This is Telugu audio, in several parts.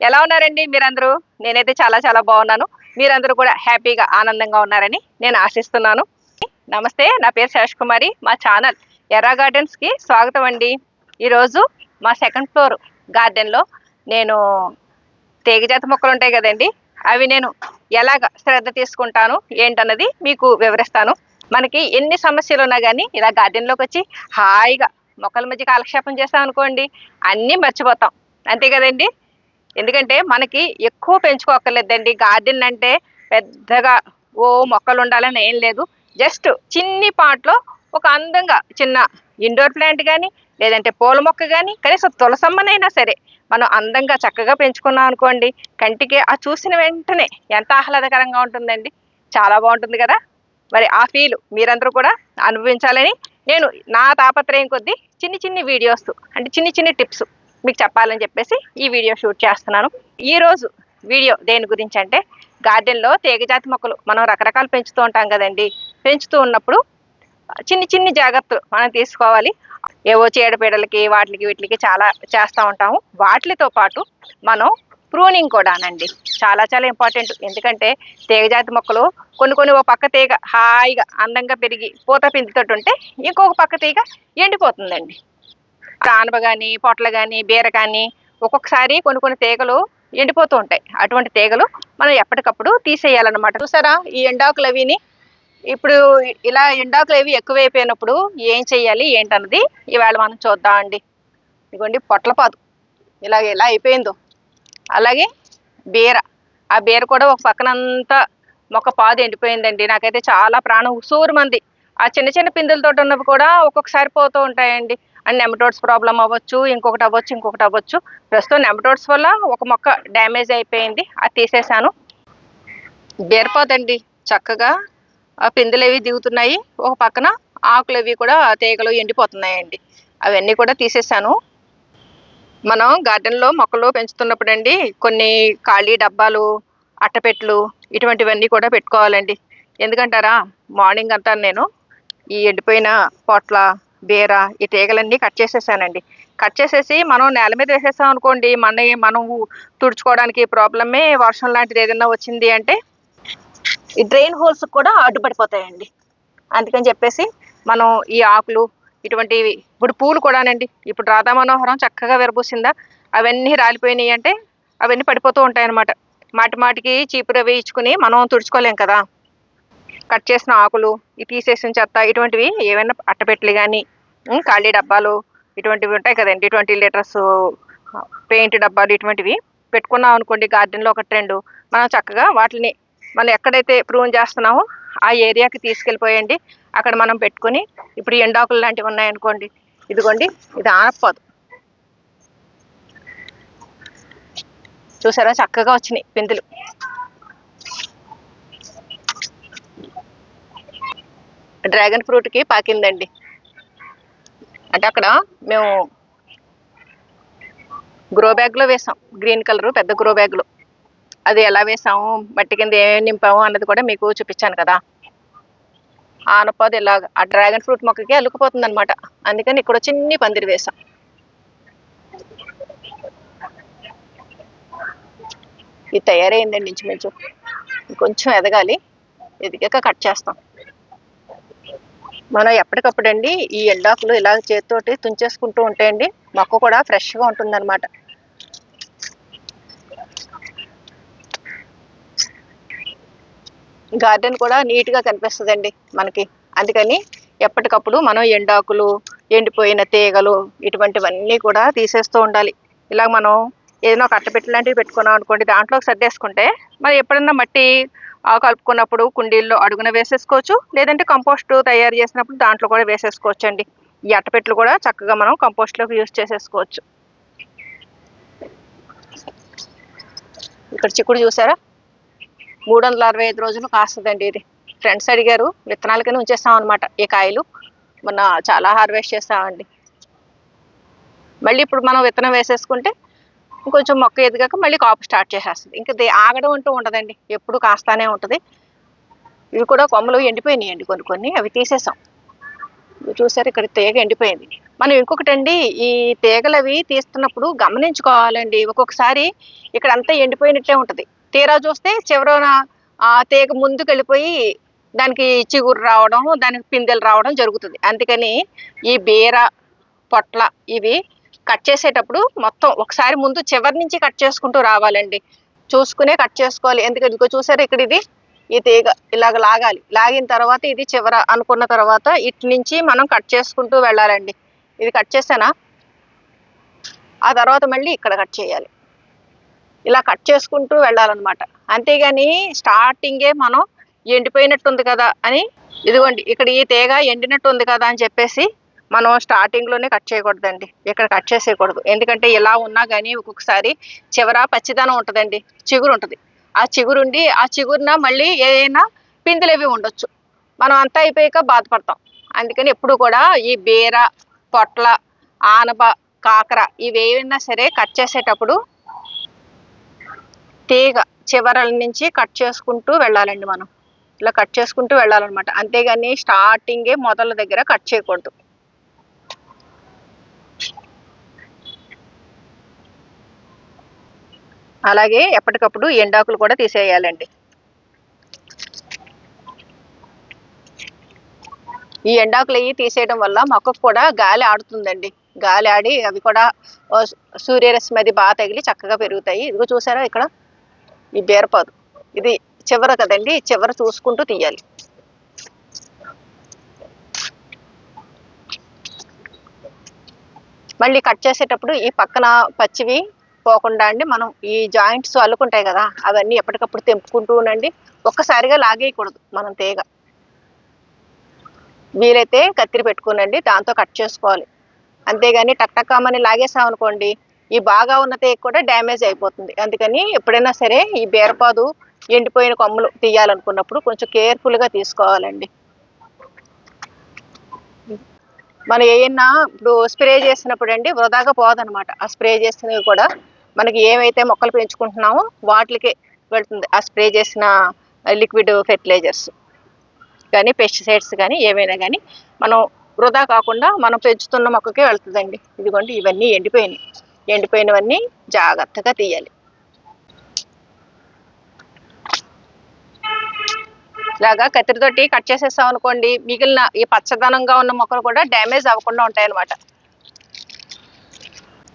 ఎలా ఉన్నారండి మీరందరూ? నేనైతే చాలా చాలా బాగున్నాను. మీరందరూ కూడా హ్యాపీగా ఆనందంగా ఉన్నారని నేను ఆశిస్తున్నాను. నమస్తే నా పేరు శేష్ కుమారి మా ఛానల్ ఎర్రా గార్డెన్స్కి స్వాగతం అండి. ఈరోజు మా సెకండ్ ఫ్లోర్ గార్డెన్లో నేను తీగజాతి మొక్కలు ఉంటాయి కదండి అవి నేను ఎలాగ శ్రద్ధ తీసుకుంటాను ఏంటన్నది మీకు వివరిస్తాను. మనకి ఎన్ని సమస్యలు ఉన్నా కానీ ఇలా గార్డెన్లోకి వచ్చి హాయిగా మొక్కల మధ్య కాలక్షేపం చేస్తాం అనుకోండి అన్నీ మర్చిపోతాం. అంతే కదండి? ఎందుకంటే మనకి ఎక్కువ పెంచుకోకర్లేదండి గార్డెన్ అంటే పెద్దగా ఓ మొక్కలు ఉండాలని ఏం లేదు. జస్ట్ చిన్ని పాట్లో ఒక అందంగా చిన్న ఇండోర్ ప్లాంట్ కానీ లేదంటే పూల మొక్క కానీ కనీసం తులసమ్మనైనా సరే మనం అందంగా చక్కగా పెంచుకున్నాం అనుకోండి కంటికి ఆ చూసిన వెంటనే ఎంత ఆహ్లాదకరంగా ఉంటుందండి. చాలా బాగుంటుంది కదా. మరి ఆ ఫీల్ మీరందరూ కూడా అనుభవించాలని నేను నా తాపత్రయం కొద్దీ చిన్ని చిన్ని వీడియోస్ అంటే చిన్ని చిన్ని టిప్స్ మీకు చెప్పాలని చెప్పేసి ఈ వీడియో షూట్ చేస్తున్నాను. ఈరోజు వీడియో దేని గురించి అంటే గార్డెన్లో తీగజాతి మొక్కలు మనం రకరకాలు పెంచుతూ ఉంటాం కదండి. పెంచుతూ ఉన్నప్పుడు చిన్ని చిన్ని జాగ్రత్తలు మనం తీసుకోవాలి. ఏవో చీడపీడలకి వాటికి వీటికి చాలా చేస్తూ ఉంటాము. వాటితో పాటు మనం ప్రూనింగ్ కూడానండి. చాలా చాలా ఇంపార్టెంట్. ఎందుకంటే తీగజాతి మొక్కలు కొన్ని కొన్ని ఒక పక్క తీగ హాయిగా అందంగా పెరిగి పూత పిండితోటి ఉంటే ఇంకొక పక్క తీగ ఎండిపోతుందండి. ఆనప కానీ పొట్ల కానీ బీర కానీ ఒక్కొక్కసారి కొన్ని కొన్ని తీగలు ఎండిపోతూ ఉంటాయి. అటువంటి తీగలు మనం ఎప్పటికప్పుడు తీసేయాలన్నమాట. చూసారా ఈ ఎండాకులు అవిని ఇప్పుడు ఇలా ఎండాకులు అవి ఎక్కువైపోయినప్పుడు ఏం చెయ్యాలి ఏంటన్నది ఇవాళ మనం చూద్దాం అండి. ఇదిగోండి పొట్లపాదు ఇలా ఎలా అయిపోయిందో. అలాగే బీర. ఆ బీర కూడా ఒక పక్కనంతా మొక్క పాదు ఎండిపోయిందండి. నాకైతే చాలా ప్రాణం ఉసూరు మంది ఆ చిన్న చిన్న పిందులతో ఉన్నవి కూడా ఒక్కొక్కసారి పోతూ ఉంటాయండి. అండ్ నెమటోడ్స్ ప్రాబ్లం అవ్వచ్చు ఇంకొకటి అవ్వచ్చు ఇంకొకటి అవ్వచ్చు. ప్రస్తుతం నెమటోడ్స్ వల్ల ఒక మొక్క డ్యామేజ్ అయిపోయింది. అది తీసేశాను. బీరపోతండి చక్కగా ఆ పిందులు అవి దిగుతున్నాయి. ఒక పక్కన ఆకులు అవి కూడా తీగలు ఎండిపోతున్నాయండి. అవన్నీ కూడా తీసేసాను మనం గార్డెన్లో మొక్కలు పెంచుతున్నప్పుడు అండి కొన్ని ఖాళీ డబ్బాలు అట్టపెట్లు ఇటువంటివన్నీ కూడా పెట్టుకోవాలండి. ఎందుకంటారా? మార్నింగ్ అంతా నేను. ఈ ఎండిపోయిన పొట్ల బీర ఈ తీగలన్నీ కట్ చేసేసానండి. కట్ చేసేసి మనం నేల మీద వేసేసాం అనుకోండి మన మనం తుడుచుకోవడానికి ప్రాబ్లమే వర్షం లాంటిది ఏదైనా వచ్చింది అంటే ఈ డ్రైన్ హోల్స్ కూడా అడ్డుపడిపోతాయండి. అందుకని చెప్పేసి మనం ఈ ఆకులు ఇటువంటివి ఇప్పుడు పూలు కూడానండి ఇప్పుడు రాధా మనోహరం చక్కగా విరబూసిందా అవన్నీ రాలిపోయినాయి అంటే అవన్నీ పడిపోతూ ఉంటాయి అన్నమాట మాటి మాటికి చీపురు ఇచ్చుకుని మనం తుడుచుకోలేం కదా. కట్ చేసిన ఆకులు ఈ తీసేసిన చెత్త ఇటువంటివి ఏమైనా అట్టపెట్టలు కానీ ఖాళీ డబ్బాలు ఇటువంటివి ఉంటాయి కదండి. ట్వంటీ లీటర్స్ పెయింట్ డబ్బాలు ఇటువంటివి పెట్టుకున్నాం అనుకోండి గార్డెన్లో ఒక రెండు మనం చక్కగా వాటిని మనం ఎక్కడైతే ప్రూవ్ చేస్తున్నామో ఆ ఏరియాకి తీసుకెళ్ళిపోయండి. అక్కడ మనం పెట్టుకొని ఇప్పుడు ఎండాకులు లాంటివి ఉన్నాయనుకోండి ఇదిగోండి ఇది ఆనపోదు చూసారా? చక్కగా వచ్చినాయి పిందులు. డ్రాగన్ ఫ్రూట్కి పాకిందండి. అంటే అక్కడ మేము గ్రో బ్యాగ్లో వేసాం. గ్రీన్ కలర్ పెద్ద గ్రో బ్యాగ్లో. అది ఎలా వేసాము మట్టి కింద ఏం నింపాము అన్నది కూడా మీకు చూపించాను కదా. ఆనపాదు ఇలా ఆ డ్రాగన్ ఫ్రూట్ మొక్కకి అలుకుపోతుంది అనమాట అందుకని ఇక్కడ చిన్ని పందిరి వేసాం. ఇది తయారైందండి ఇంచుమించు. కొంచెం ఎదగాలి. ఎదిగాక కట్ చేస్తాం. మనం ఎప్పటికప్పుడు అండి ఈ ఎండాకులు ఇలా చేతితోటి తుంచేసుకుంటూ ఉంటాయండి మొక్క కూడా ఫ్రెష్గా ఉంటుందన్నమాట. గార్డెన్ కూడా నీట్గా కనిపిస్తుందండి మనకి. అందుకని ఎప్పటికప్పుడు మనం ఎండాకులు ఎండిపోయిన తీగలు ఇటువంటివన్నీ కూడా తీసేస్తూ ఉండాలి. ఇలా మనం ఏదైనా ఒక అట్టపెట్టి లాంటివి పెట్టుకున్నాం అనుకోండి దాంట్లో సర్దేసుకుంటే మరి ఎప్పుడన్నా మట్టి కలుపుకున్నప్పుడు కుండీల్లో అడుగున వేసేసుకోవచ్చు లేదంటే కంపోస్ట్ తయారు చేసినప్పుడు దాంట్లో కూడా వేసేసుకోవచ్చు అండి ఈ అట్టపెట్లు కూడా చక్కగా మనం కంపోస్ట్లోకి యూజ్ చేసేసుకోవచ్చు. ఇక్కడ చిక్కుడు చూసారా? మూడు వందల అరవై ఐదు రోజులు కాస్తుందండి ఇది. ఫ్రెండ్స్ అడిగారు విత్తనాలకని ఉంచేస్తాం అనమాట ఈ కాయలు మొన్న చాలా హార్వెస్ట్ చేస్తామండి. మళ్ళీ ఇప్పుడు మనం విత్తనం వేసేసుకుంటే ఇంకొంచెం మొక్క ఎదిగాక మళ్ళీ కాపు స్టార్ట్ చేసేస్తుంది. ఇంకా ఆగడం అంటూ ఉండదండి. ఎప్పుడు కాస్తానే ఉంటుంది. ఇవి కూడా కొమ్మలు ఎండిపోయినాయండి కొన్ని కొన్ని. అవి తీసేసాం. ఇవి చూసారు ఇక్కడ తీగ ఎండిపోయింది. మనం ఇంకొకటండి ఈ తీగలు అవి తీస్తున్నప్పుడు గమనించుకోవాలండి. ఒక్కొక్కసారి ఇక్కడ అంతా ఎండిపోయినట్టే ఉంటుంది. తీరా చూస్తే చివరన ఆ తీగ ముందుకు వెళ్ళిపోయి దానికి చిగురు రావడం దానికి పిందెలు రావడం జరుగుతుంది. అందుకని ఈ బీర పొట్ల ఇవి కట్ చేసేటప్పుడు మొత్తం ఒకసారి ముందు చివరి నుంచి కట్ చేసుకుంటూ రావాలండి. చూసుకునే కట్ చేసుకోవాలి. ఎందుకంటే ఇదిగో చూసారు ఇక్కడ ఇది? ఈ తీగ ఇలాగ లాగాలి. లాగిన తర్వాత ఇది చివర అనుకున్న తర్వాత ఇటు నుంచి మనం కట్ చేసుకుంటూ వెళ్ళాలండి. ఇది కట్ చేసానా ఆ తర్వాత మళ్ళీ ఇక్కడ కట్ చేయాలి. ఇలా కట్ చేసుకుంటూ వెళ్ళాలన్నమాట. అంతేగాని స్టార్టింగే మనం ఎండిపోయినట్టుంది కదా అని ఇదిగోండి. ఇక్కడ ఈ తీగ ఎండినట్టు ఉంది కదా అని చెప్పేసి మనం స్టార్టింగ్లోనే కట్ చేయకూడదండి. ఇక్కడ కట్ చేసేయకూడదు. ఎందుకంటే ఇలా ఉన్నా కానీ ఒక్కొక్కసారి చివర పచ్చిదనం ఉంటుందండి. చిగురు ఉంటుంది. ఆ చిగురుండి ఆ చిగురున మళ్ళీ ఏదైనా పిందెలు అవి ఉండొచ్చు. మనం అంతా అయిపోయాక బాధపడతాం. అందుకని ఎప్పుడు కూడా ఈ బీర పొట్ల ఆనప కాకర ఇవి ఏమైనా సరే కట్ చేసేటప్పుడు తీగ చివరల నుంచి కట్ చేసుకుంటూ వెళ్ళాలండి మనం. ఇలా కట్ చేసుకుంటూ వెళ్ళాలన్నమాట. అంతేగాని స్టార్టింగే మొదల దగ్గర కట్ చేయకూడదు. అలాగే ఎప్పటికప్పుడు ఎండాకులు కూడా తీసేయాలండి. ఈ ఎండాకులు అవి తీసేయడం వల్ల మొక్కకు కూడా గాలి ఆడుతుందండి. గాలి ఆడి అవి కూడా సూర్యరశ్మి అది బాగా తగిలి చక్కగా పెరుగుతాయి. ఇదిగో చూసారా ఇక్కడ? ఈ బీరపాదు. ఇది చివర కదండి చివర చూసుకుంటూ తీయాలి. మళ్ళీ కట్ చేసేటప్పుడు ఈ పక్కన పచ్చివి పోకుండా అండి మనం ఈ జాయింట్స్ అల్లుకుంటాయి కదా అవన్నీ ఎప్పటికప్పుడు తెంపుకుంటూ ఉండండి. ఒక్కసారిగా లాగేయకూడదు మనం తీగ. వీలైతే కత్తిరి పెట్టుకునండి దాంతో కట్ చేసుకోవాలి. అంతేగాని టక్ టక్కామని లాగేసాం అనుకోండి ఈ బాగా ఉన్న తీగ కూడా డ్యామేజ్ అయిపోతుంది. అందుకని ఎప్పుడైనా సరే ఈ బీరపాదు ఎండిపోయిన కొమ్మలు తీయాలనుకున్నప్పుడు కొంచెం కేర్ఫుల్గా తీసుకోవాలండి. మనం ఏమన్నా ఇప్పుడు స్ప్రే చేసినప్పుడు అండి వృధాగా పోదనమాట. ఆ స్ప్రే చేసినవి కూడా మనకి ఏమైతే మొక్కలు పెంచుకుంటున్నామో వాటికే వెళ్తుంది. ఆ స్ప్రే చేసిన లిక్విడ్ ఫెర్టిలైజర్స్ కానీ పెస్టిసైడ్స్ కానీ ఏమైనా కానీ మనం వృధా కాకుండా మనం పెంచుతున్న మొక్కకే వెళ్తుందండి. ఇదిగోండి ఇవన్నీ ఎండిపోయినాయి. ఎండిపోయినవన్నీ జాగ్రత్తగా తీయాలి. ఇలాగా కత్తిరితోటి కట్ చేసేసాం అనుకోండి మిగిలిన ఈ పచ్చదనంగా ఉన్న మొక్కలు కూడా డ్యామేజ్ అవ్వకుండా ఉంటాయి అన్నమాట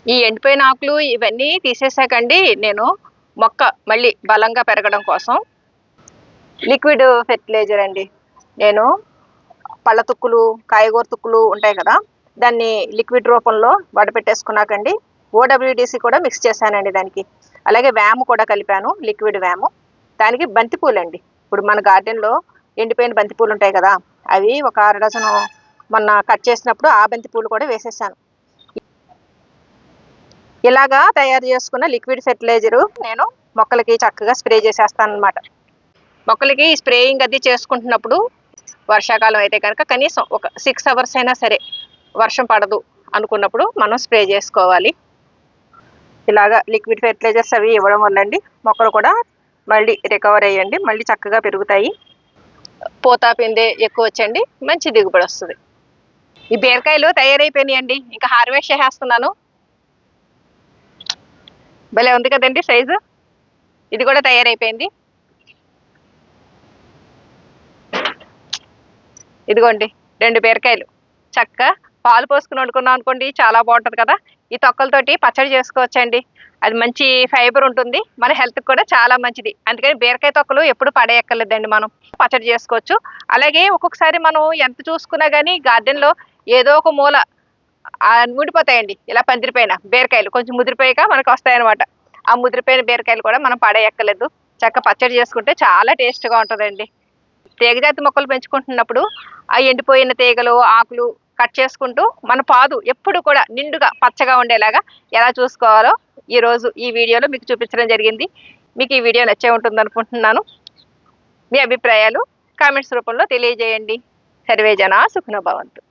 ఈ ఎండిపోయిన ఆకులు ఇవన్నీ తీసేసాకండి నేను మొక్క మళ్ళీ బలంగా పెరగడం కోసం. లిక్విడ్ ఫెర్టిలైజర్ అండి. నేను పళ్ళ తుక్కులు కాయగూర తుక్కులు ఉంటాయి కదా దాన్ని లిక్విడ్ రూపంలో వడపెట్టేసుకున్నాకండి. ఓడబ్ల్యూడిసి కూడా మిక్స్ చేశానండి దానికి. అలాగే వ్యాము కూడా కలిపాను లిక్విడ్ వ్యాము దానికి బంతిపూలు అండి ఇప్పుడు మన గార్డెన్లో ఎండిపోయిన బంతిపూలు ఉంటాయి కదా అవి ఒక అర డజను మొన్న కట్ చేసినప్పుడు ఆ బంతిపూలు కూడా వేసేసాను. ఇలాగా తయారు చేసుకున్న లిక్విడ్ ఫెర్టిలైజరు నేను మొక్కలకి చక్కగా స్ప్రే చేసేస్తాను అనమాట మొక్కలకి స్ప్రేయింగ్ అది చేసుకుంటున్నప్పుడు వర్షాకాలం అయితే కనుక కనీసం ఒక సిక్స్ అవర్స్ అయినా సరే వర్షం పడదు అనుకున్నప్పుడు మనం స్ప్రే చేసుకోవాలి. ఇలాగా లిక్విడ్ ఫెర్టిలైజర్స్ అవి ఇవ్వడం వల్ల అండి మొక్కలు కూడా మళ్ళీ రికవర్ అయ్యండి. మళ్ళీ చక్కగా పెరుగుతాయి. పోతా పిందే ఎక్కువ వచ్చండి. మంచి దిగుబడి వస్తుంది. ఈ బీరకాయలు తయారైపోయినాయండి. ఇంకా హార్వెస్ట్ చేసేస్తున్నాను. భలే ఉంది కదండి సైజు? ఇది కూడా తయారైపోయింది. ఇదిగోండి రెండు బీరకాయలు. చక్కగా పాలు పోసుకుని వండుకున్నాం అనుకోండి చాలా బాగుంటుంది కదా? ఈ తొక్కలతోటి పచ్చడి చేసుకోవచ్చండి. అది మంచి ఫైబర్ ఉంటుంది. మన హెల్త్కి కూడా చాలా మంచిది. అందుకని బీరకాయ తొక్కలు ఎప్పుడు పడేయక్కర్లేదండి మనం. పచ్చడి చేసుకోవచ్చు. అలాగే ఒక్కొక్కసారి మనం ఎంత చూసుకున్నా కానీ గార్డెన్లో ఏదో ఒక మూల ముడిపోతాయండి ఇలా పందిరిపోయిన బీరకాయలు. కొంచెం ముదిరిపోయాక మనకు వస్తాయన్నమాట. ఆ ముదిరిపోయిన బీరకాయలు కూడా మనం పడేయక్కర్లేదు. చక్క పచ్చడి చేసుకుంటే చాలా టేస్ట్గా ఉంటుందండి. తీగజాతి మొక్కలు పెంచుకుంటున్నప్పుడు ఆ ఎండిపోయిన తీగలు ఆకులు కట్ చేసుకుంటూ మన పాదు ఎప్పుడు కూడా నిండుగా పచ్చగా ఉండేలాగా ఎలా చూసుకోవాలో ఈరోజు ఈ వీడియోలో మీకు చూపించడం జరిగింది. మీకు ఈ వీడియో నచ్చే ఉంటుంది అనుకుంటున్నాను. మీ అభిప్రాయాలు కామెంట్స్ రూపంలో తెలియజేయండి. సర్వే జన సుఖనభవంతు